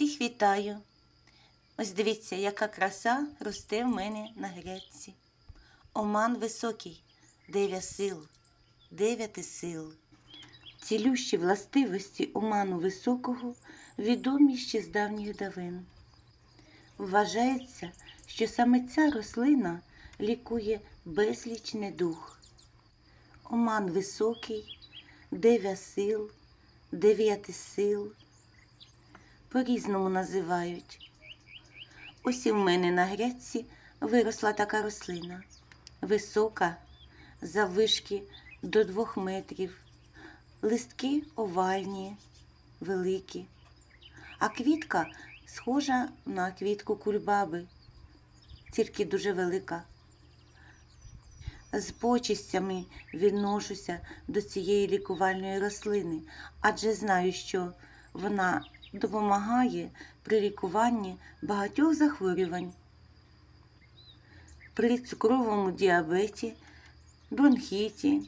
Всіх вітаю. Ось дивіться, яка краса росте в мене на грядці. Оман високий, дев'я сил, дев'яти сил. Цілющі властивості оману високого відомі ще з давніх давин. Вважається, що саме ця рослина лікує безліч недух. Оман високий, дев'я сил, дев'яти сил по-різному називають. Ось і в мене на грядці виросла така рослина, висока, заввишки до двох метрів, листки овальні, великі, а квітка схожа на квітку кульбаби, тільки дуже велика. З почистями відношуся до цієї лікувальної рослини, адже знаю, що вона допомагає при лікуванні багатьох захворювань. При цукровому діабеті, бронхіті,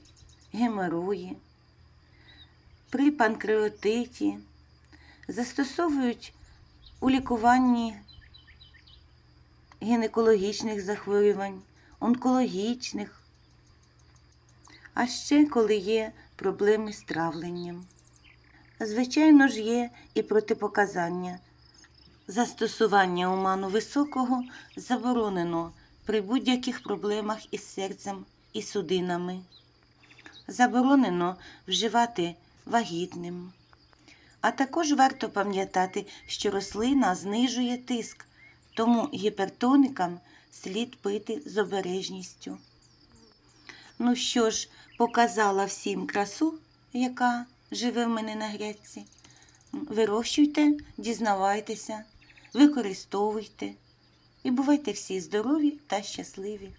геморої, при панкреатиті застосовують у лікуванні гінекологічних захворювань, онкологічних, а ще коли є проблеми з травленням. Звичайно ж, є і протипоказання. Застосування оману високого заборонено при будь-яких проблемах із серцем і судинами. Заборонено вживати вагітним. А також варто пам'ятати, що рослина знижує тиск, тому гіпертоникам слід пити з обережністю. Ну що ж, показала всім красу, яка живе в мене на грядці. Вирощуйте, дізнавайтеся, використовуйте і бувайте всі здорові та щасливі.